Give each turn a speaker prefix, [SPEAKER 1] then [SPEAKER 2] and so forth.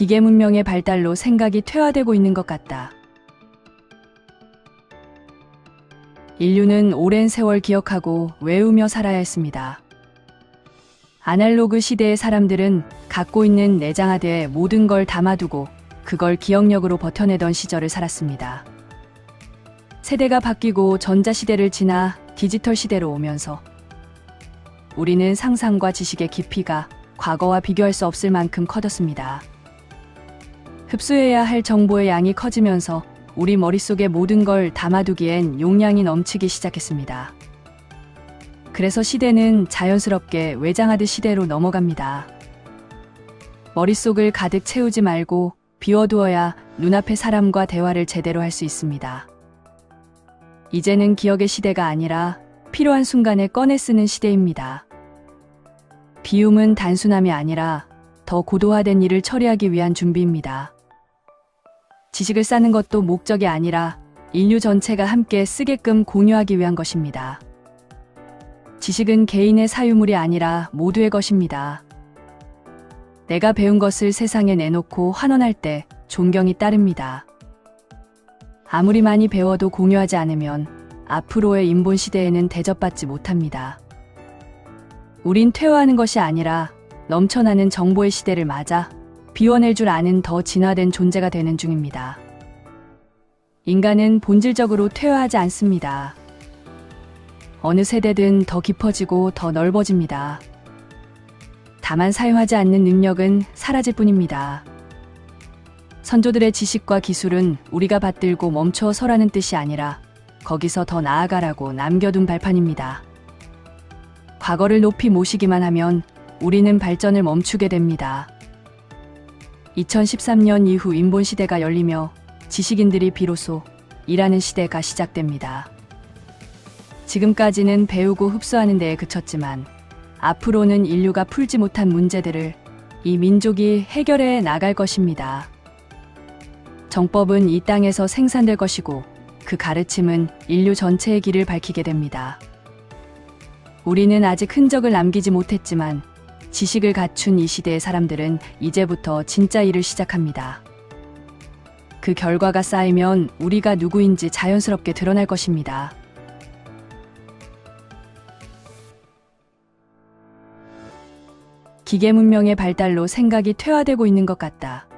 [SPEAKER 1] 기계 문명의 발달로 생각이 퇴화되고 있는 것 같다. 인류는 오랜 세월 기억하고 외우며 살아야 했습니다. 아날로그 시대의 사람들은 갖고 있는 내장하드에 모든 걸 담아두고 그걸 기억력으로 버텨내던 시절을 살았습니다. 세대가 바뀌고 전자시대를 지나 디지털 시대로 오면서 우리는 상상과 지식의 깊이가 과거와 비교할 수 없을 만큼 커졌습니다. 흡수해야 할 정보의 양이 커지면서 우리 머릿속에 모든 걸 담아두기엔 용량이 넘치기 시작했습니다. 그래서 시대는 자연스럽게 외장하드 시대로 넘어갑니다. 머릿속을 가득 채우지 말고 비워두어야 눈앞의 사람과 대화를 제대로 할 수 있습니다. 이제는 기억의 시대가 아니라 필요한 순간에 꺼내 쓰는 시대입니다. 비움은 단순함이 아니라 더 고도화된 일을 처리하기 위한 준비입니다. 지식을 쌓는 것도 목적이 아니라 인류 전체가 함께 쓰게끔 공유하기 위한 것입니다. 지식은 개인의 사유물이 아니라 모두의 것입니다. 내가 배운 것을 세상에 내놓고 환원할 때 존경이 따릅니다. 아무리 많이 배워도 공유하지 않으면 앞으로의 인본 시대에는 대접받지 못합니다. 우린 퇴화하는 것이 아니라 넘쳐나는 정보의 시대를 맞아 비워낼 줄 아는 더 진화된 존재가 되는 중입니다. 인간은 본질적으로 퇴화하지 않습니다. 어느 세대든 더 깊어지고 더 넓어집니다. 다만 사용하지 않는 능력은 사라질 뿐입니다. 선조들의 지식과 기술은 우리가 받들고 멈춰 서라는 뜻이 아니라 거기서 더 나아가라고 남겨둔 발판입니다. 과거를 높이 모시기만 하면 우리는 발전을 멈추게 됩니다. 2013년 이후 인본 시대가 열리며 지식인들이 비로소 일하는 시대가 시작됩니다. 지금까지는 배우고 흡수하는 데에 그쳤지만 앞으로는 인류가 풀지 못한 문제들을 이 민족이 해결해 나갈 것입니다. 정법은 이 땅에서 생산될 것이고 그 가르침은 인류 전체의 길을 밝히게 됩니다. 우리는 아직 흔적을 남기지 못했지만 지식을 갖춘 이 시대의 사람들은 이제부터 진짜 일을 시작합니다. 그 결과가 쌓이면 우리가 누구인지 자연스럽게 드러날 것입니다. 기계 문명의 발달로 생각이 퇴화되고 있는 것 같다.